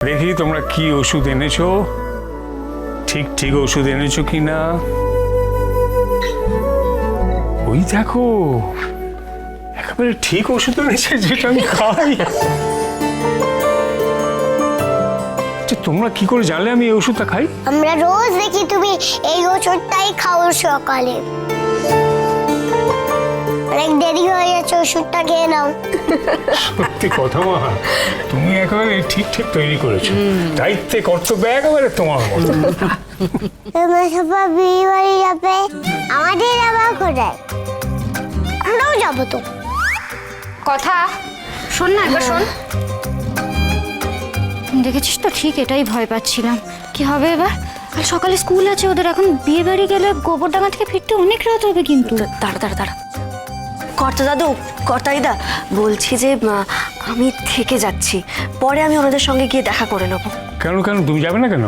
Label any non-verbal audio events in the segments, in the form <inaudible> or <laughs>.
দেখি তোমরা কি ওষুধ এনেছো? ঠিক ঠিক ওষুধ এনেছো কি না? ওই দেখো একেবারে ঠিক ওষুধ এনেছে যেটা আমি খাই। আচ্ছা, তোমরা কি করে জানলে আমি এই ওষুধটা খাই? আমরা রোজ দেখি তুমি এই ওষুধটাই খাও সকালে। অনেক দেরি হয়ে যাচ্ছে ওষুধটা খেয়ে নাও। সত্যি কথা মা তুমি একেবারে ঠিক ঠিক তৈরি করেছ। দায়িত্বে কর্তব্য একেবারে তোমার মতো। তোমরা সবাই বিয়ে বাড়ি যাবে। আমাদের আবার কোথায়? আমরাও যাব তো। কথা শোন না একবার শোন। দেখেছিস তো ঠিক এটাই ভয় পাচ্ছিলাম। কি হবে এবার? কাল সকালে স্কুল আছে ওদের এখন বিয়ে বাড়ি গেলে গোবরডাঙ্গা থেকে ফিরতে অনেক রাত হবে কিন্তু। দাঁড়া দাঁড়া দাঁড়া। কর্তা দাদু কর্তাইদা বলছি যে আমি থেকে যাচ্ছি। পরে আমি ওনাদের সঙ্গে গিয়ে দেখা করে নেব। কেন কেন? তুমি যাবে না কেন?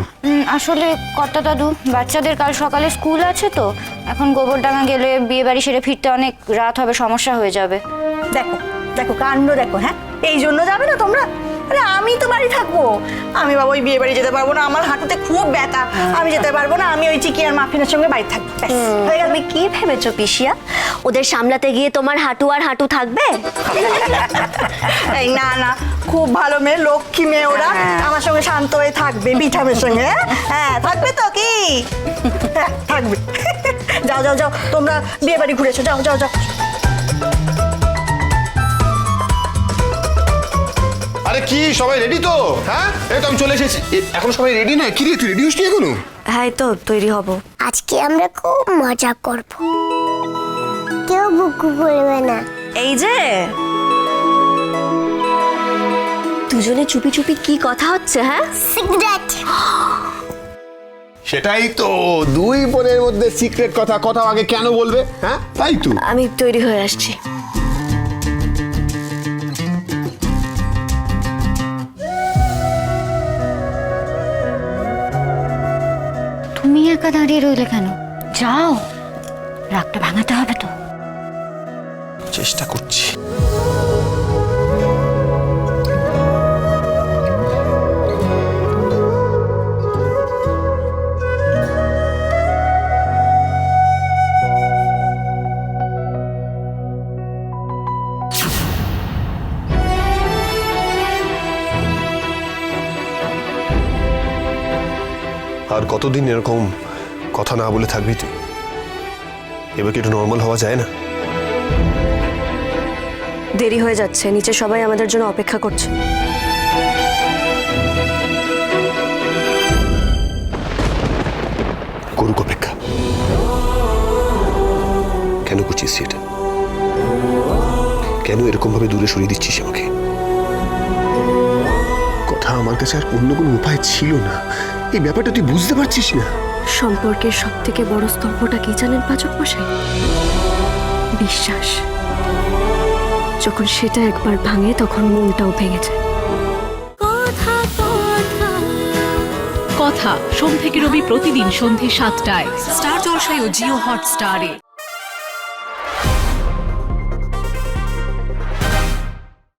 আসলে কর্তা দাদু বাচ্চাদের কাল সকালে স্কুল আছে তো এখন গোবরডাঙ্গা গেলে বিয়ে বাড়ি সেরে ফিরতে অনেক রাত হবে সমস্যা হয়ে যাবে। দেখো দেখো কাণ্ড দেখো হ্যাঁ? এই জন্য যাবে না তোমরা? আরে আমি তো বাড়ি থাকব। আমি বাবা ওই বিয়ে বাড়ি যেতে পারব না আমার হাঁটুতে খুব ব্যথা। আমি যেতে পারব না আমি ওই চিকি আর মাফিনের সঙ্গে বাড়ি থাকব। ব্যাস, হয়ে গেল। তুমি কি ভেবেছো পিসিয়া? ওদের সামলাতে গিয়ে তোমার হাঁটু আর হাঁটু থাকবে? <laughs> এই না না খুব ভালো মেয়ে লক্ষ্মী মেয়ে ওরা। আমার সঙ্গে শান্ত হয়ে থাকবে বিঠামের সঙ্গে। হ্যাঁ? হ্যাঁ থাকবে তো কি? <laughs> হ্যাঁ, থাকবে। <laughs> যাও যাও যাও তোমরা বিয়ে বাড়ি ঘুরেছো যাও যাও যাও। আরে কি সবাই রেডি তো? হ্যাঁ? এই তো আমি চলে এসেছি। এখন সবাই রেডি নয়? কি রে তুই রেডি হসনি এখনও? হ্যাঁ এই তো তৈরি হব। আজকে আমরা খুব মজা করব। কেউ বুকু করবে না। এই যে। দুজনে চুপি চুপি কি কথা হচ্ছে হ্যাঁ? সিগারেট সেটাই তো দুই বোনের মধ্যে সিক্রেট কথা কথা আগে কেন বলবে হ্যাঁ? তাই তো। আমি তৈরি হয়ে আসছি। দাঁড়িয়ে রইলে কেন? যাও। রাগটা ভাঙাতে হবে তো। চেষ্টা করছি। আর কতদিন এরকম কথা না বলে থাকবি তুই। এবার কি একটু নর্মাল হওয়া যায় না? দেরি হয়ে যাচ্ছে। নিচে সবাই আমাদের জন্য অপেক্ষা করছে। করুক অপেক্ষা। কেন করছিস সেটা কেন এরকম ভাবে দূরে সরিয়ে দিচ্ছিস আমাকে? কথা আমার কাছে আর অন্য কোনো উপায় ছিল না। এই ব্যাপারটা তুই বুঝতে পারছিস না। সম্পর্কের সব থেকে বড় স্তম্ভটা কি জানেন পাচক মশাই? বিশ্বাস। যখন সেটা একবার ভাঙে তখন মনটাও ভেঙে যায়। কথা। সোম থেকে রবি প্রতিদিন সন্ধে সাতটায়। স্টার জলসায় ও জিও হটস্টারে।